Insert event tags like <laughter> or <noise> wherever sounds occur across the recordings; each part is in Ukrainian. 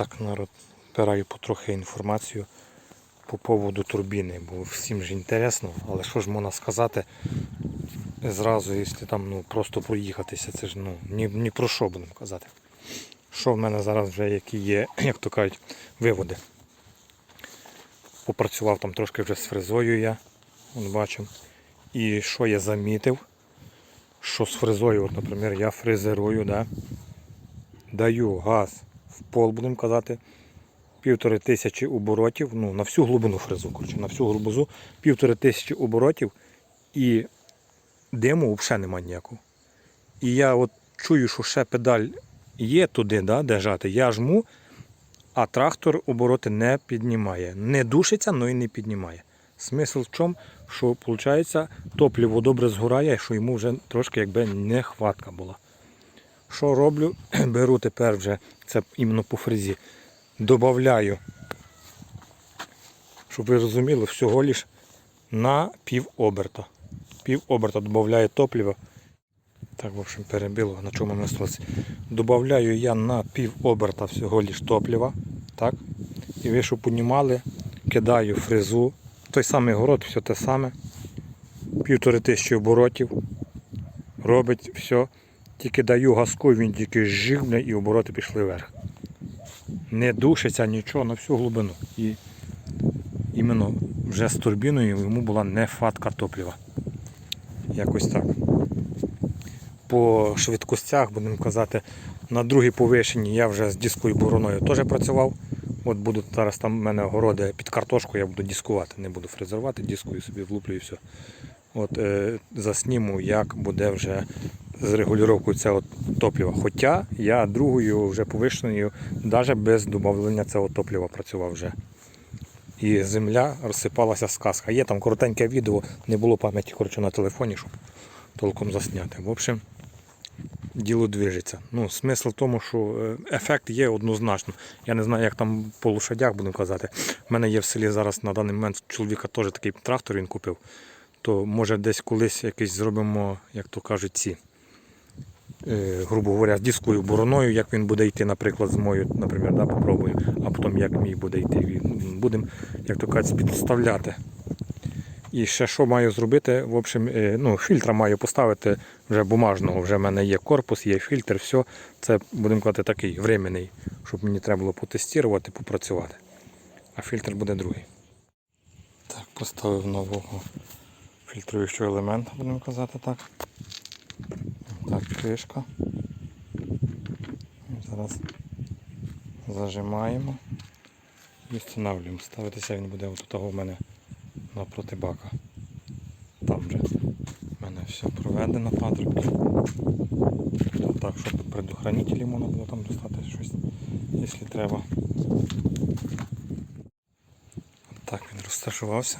Так, народ, збираю потрохи інформацію по поводу турбіни, бо всім ж інтересно, але що ж можна сказати зразу, якщо там ну, просто проїхатися, це ж ну, ні, ні про що будемо казати. Що в мене зараз вже які є, <clears throat> як то кажуть, виводи. Попрацював там трошки вже з фрезою я, от бачимо. І що я замітив, що з фрезою, от, наприклад, я фрезерую, да, даю газ в пол, будемо казати, півтори тисячі оборотів, ну, на всю глибину фрезу, коротше, на всю глибину, півтори тисячі оборотів і диму взагалі немає ніякого. І я от чую, що ще педаль є туди, да, де жати, я жму, а трактор обороти не піднімає. Не душиться, але й не піднімає. Смисл в чому, що виходить, топливо добре згорає, що йому вже трошки якби нехватка була. Що роблю? <clears throat> Беру тепер вже, це іменно по фрезі, додаю, щоб ви розуміли, всього лиш на пів оберта. Пів оберта додаю топливо. Так, в общем, перебило, на чому ми сталося. Добавляю я на пів оберта всього лиш топлива. Так? І ви, щоб понімали, кидаю фрезу. Той самий город, все те саме. Півтори тисячі оборотів. Робить все. Тільки даю газку, він тільки жигне і обороти пішли вверх. Не душиться нічого на всю глибину. І іменно вже з турбіною йому була нефатка топлива. Якось так. По швидкостях, будемо казати, на другій повишенні я вже з дискою бороною теж працював. От буду зараз там в мене городи під картошку, я буду дискувати, не буду фрезерувати, дискою собі влуплю і все. От е, засніму, як буде вже з регулювання цього топлива. Хоча я другою вже повишеною, навіть без додавлення цього топлива працював вже. І земля розсипалася сказка. Є там коротеньке відео, не було пам'яті коротше, на телефоні, щоб толком засняти. В общем, діло движеться. Ну, смисл в тому, що е, ефект є однозначно. Я не знаю, як там по лошадях будемо казати. У мене є в селі зараз на даний момент чоловіка теж такий трактор він купив. То може десь колись якийсь зробимо, як то кажуть, ці. Е, Грубо говоря, з дискою бороною, як він буде йти, наприклад, з мою, наприклад, да, попробую, а потім як мій буде йти. Будемо, як то кажуть, підставляти. І ще що маю зробити? В общем, е, ну, фільтра маю поставити вже бумажного. Вже в мене є корпус, є фільтр, все. Це будемо казати такий временний, щоб мені треба було потестувати, попрацювати. А фільтр буде другий. Так, поставив нового фільтруючого елемента, будемо казати так. Так, кришка. Зараз зажимаємо і встановлюємо. Ставитися він буде от того в мене напроти бака. Там вже в мене все проведено патрубки. Так, щоб предохранителі можна було там достати щось, якщо треба. От так він розташувався.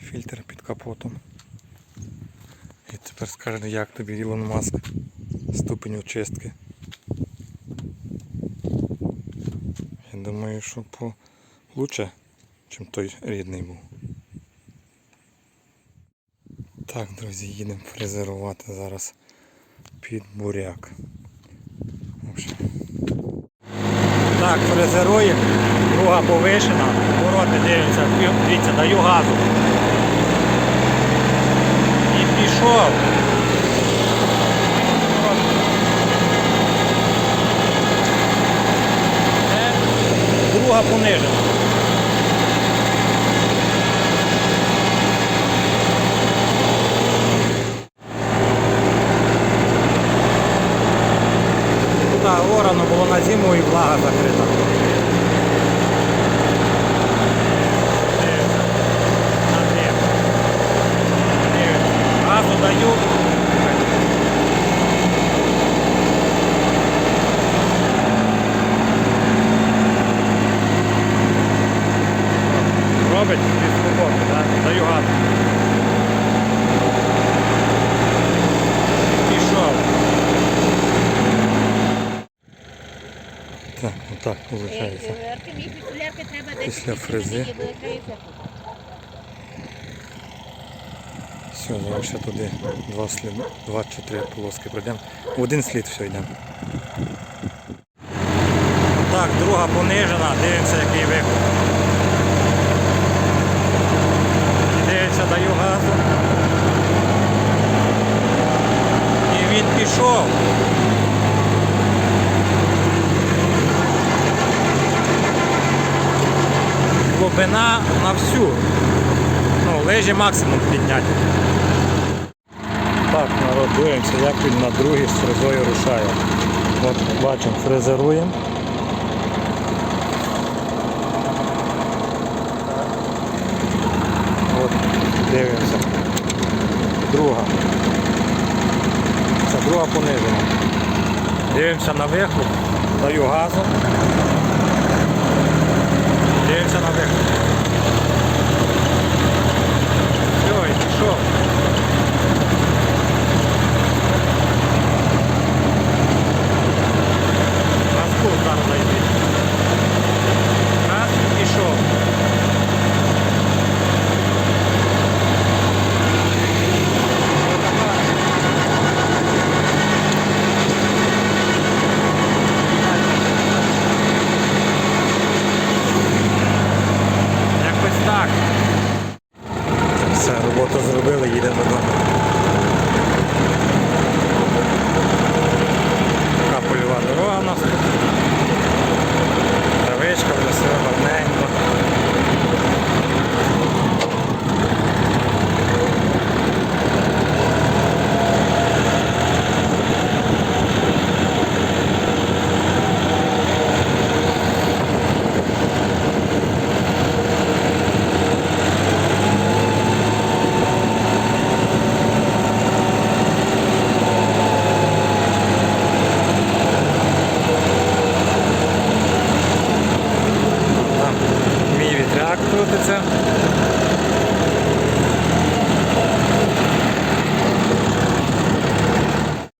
Фільтр під капотом. І тепер скажи, як тобі Ілон Маск ступень очистки. Я думаю, що по лучше, чим той рідний був. Так, друзі, їдемо фрезерувати зараз під буряк. Так, фрезерує, друга повишена, вороти дивляться, дивіться, даю газу. Пішов. Друга понижена. Орано було на зиму і влага закрита. Дивіться, на зиму. Дивіться, Газу даю. Робить зі свободи, так? Даю газу. Пішов. Так, отак виходить. Солярки, мій солярки треба десь Після фрези. Все, зараз ще туди два слід, два чи три полоски пройдемо. В один слід все йдемо. Так, друга понижена, дивимося, який виход. Дивимося, даю газу. І він пішов. Глибина на всю. Ну, лежі максимум підняти. Так, народ, дивимося, як він на другій з фрезою рушає. От бачимо, фрезеруємо. От, дивимося. Друга. Це друга понижена. Дивимося на вихлоп, даю газу. Дивимося на вихлоп.